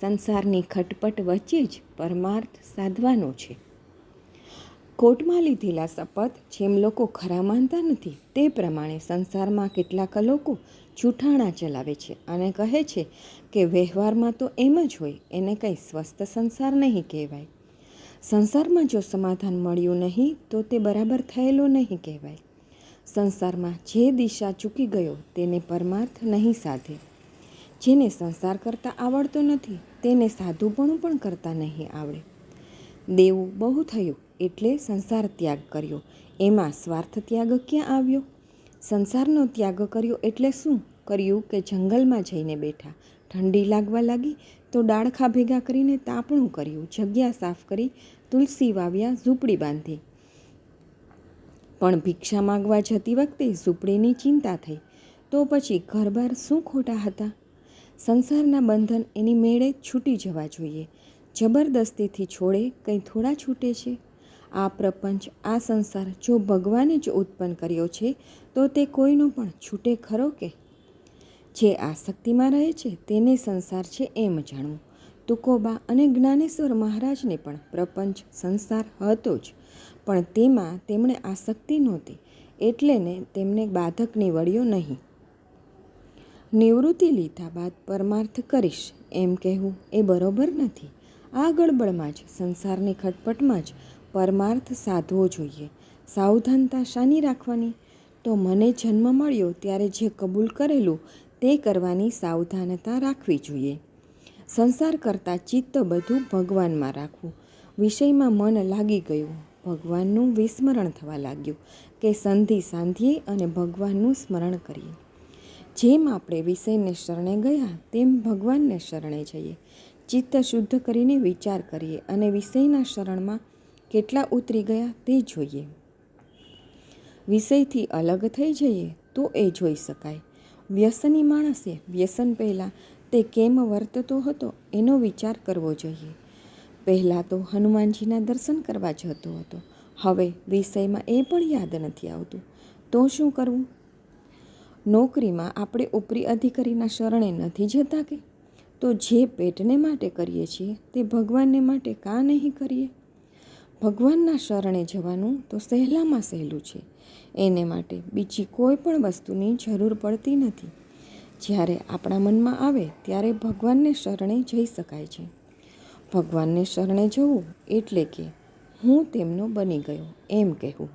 સંસારની ખટપટ વચ્ચે જ પરમાર્થ સાધવાનો છે. કોર્ટમાં લીધેલા શપથ જેમ લોકો ખરા માનતા નથી, તે પ્રમાણે સંસારમાં કેટલાક લોકો જૂઠાણા ચલાવે છે અને કહે છે કે વ્યવહારમાં તો એમ જ હોય, એને કંઈ સ્વસ્થ સંસાર નહીં કહેવાય. સંસારમાં જો સમાધાન મળ્યું નહીં, તો તે બરાબર થયેલો નહીં કહેવાય. સંસારમાં જે દિશા ચૂકી ગયો, તેને પરમાર્થ નહીં સાધે. જેને સંસાર કરતાં આવડતો નથી, તેને સાધુપણું પણ કરતા નહીં આવડે. દેવું બહુ થયું એટલે સંસાર ત્યાગ કર્યો. એમાં સ્વાર્થ ત્યાગ ક્યાં આવ્યો? સંસારનો ત્યાગ કર્યો એટલે શું? કર્યું કે જંગલમાં જઈને બેઠા. ઠંડી લાગવા લાગી તો ડાળખા ભેગા કરીને તાપણું કર્યું. જગ્યા સાફ કરી તુલસી વાવ્યા, ઝૂંપડી બાંધી. પણ ભિક્ષા માગવા જતી વખતે ઝૂંપડીની ચિંતા થઈ. તો પછી ઘર બહાર શું ખોટા હતા? સંસારના બંધન એની મેળે છૂટી જવા જોઈએ. જબરદસ્તીથી છોડે કંઈ થોડા છૂટે છે? આ પ્રપંચ, આ સંસાર જો ભગવાને જ ઉત્પન્ન કર્યો છે, તો તે કોઈનો પણ છૂટે ખરો કે? જે આસક્તિમાં રહે છે, તેને સંસાર છે એમ જાણવું. તુકોબા અને જ્ઞાનેશ્વર મહારાજને પણ પ્રપંચ, સંસાર હતો જ. પણ તેમાં તેમણે આસક્તિ નહોતી. એટલે ને તેમને બાધક નીવડ્યો નહીં. નિવૃત્તિ લીધા બાદ પરમાર્થ કરીશ. એમ કહેવું એ બરોબર નથી. આ ગડબડમાં જ, સંસારની ખટપટમાં જ પરમાર્થ સાધવો જોઈએ. સાવધાનતા શાની રાખવાની? તો મને જન્મ મળ્યો ત્યારે જે કબૂલ કરેલું તે કરવાની સાવધાનતા રાખવી જોઈએ. સંસાર કરતાં ચિત્ત બધું ભગવાનમાં રાખવું. વિષયમાં મન લાગી ગયું. ભગવાનનું વિસ્મરણ થવા લાગ્યું કે સંધિ સાંધીએ અને ભગવાનનું સ્મરણ કરીએ. જેમ આપણે વિષયને શરણે ગયા, તેમ ભગવાનને શરણે જઈએ. ચિત્ત શુદ્ધ કરીને વિચાર કરીએ અને વિષયના શરણમાં કેટલા ઉતરી ગયા તે જોઈએ. વિષયથી અલગ થઈ જઈએ તો એ જોઈ શકાય. વ્યસની માણસે વ્યસન પહેલાં તે કેમ વર્તતો હતો એનો વિચાર કરવો જોઈએ. પહેલાં તો હનુમાનજીના દર્શન કરવા જતો હતો. હવે વિષયમાં એ પણ યાદ નથી આવતું. તો શું કરવું? નોકરીમાં આપણે ઉપરી અધિકારીના શરણે નથી જતા કે? તો જે પેટને માટે કરીએ છીએ તે ભગવાનને માટે કાં નહીં કરીએ? ભગવાનના શરણે જવાનું તો સહેલામાં સહેલું છે. એને માટે બીજી કોઈ પણ વસ્તુની જરૂર પડતી નથી. જ્યારે આપણા મનમાં આવે ત્યારે ભગવાનને શરણે જઈ શકાય છે. ભગવાનને શરણે જવું એટલે કે હું તેમનો બની ગયો એમ કહેવું.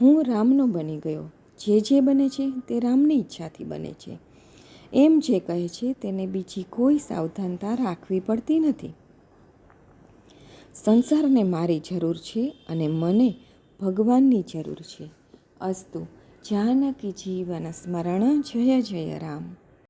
હું રામનો બની ગયો જે જે બને છે તે રામની ઈચ્છાથી બને છે. એમ જે કહે છે તેને બીજી કોઈ સાવધાનતા રાખવી પડતી નથી. સંસારને મારી જરૂર છે અને મને ભગવાનની જરૂર છે. અસ્તુ, જાનકી જીવન સ્મરણ જય જય રામ.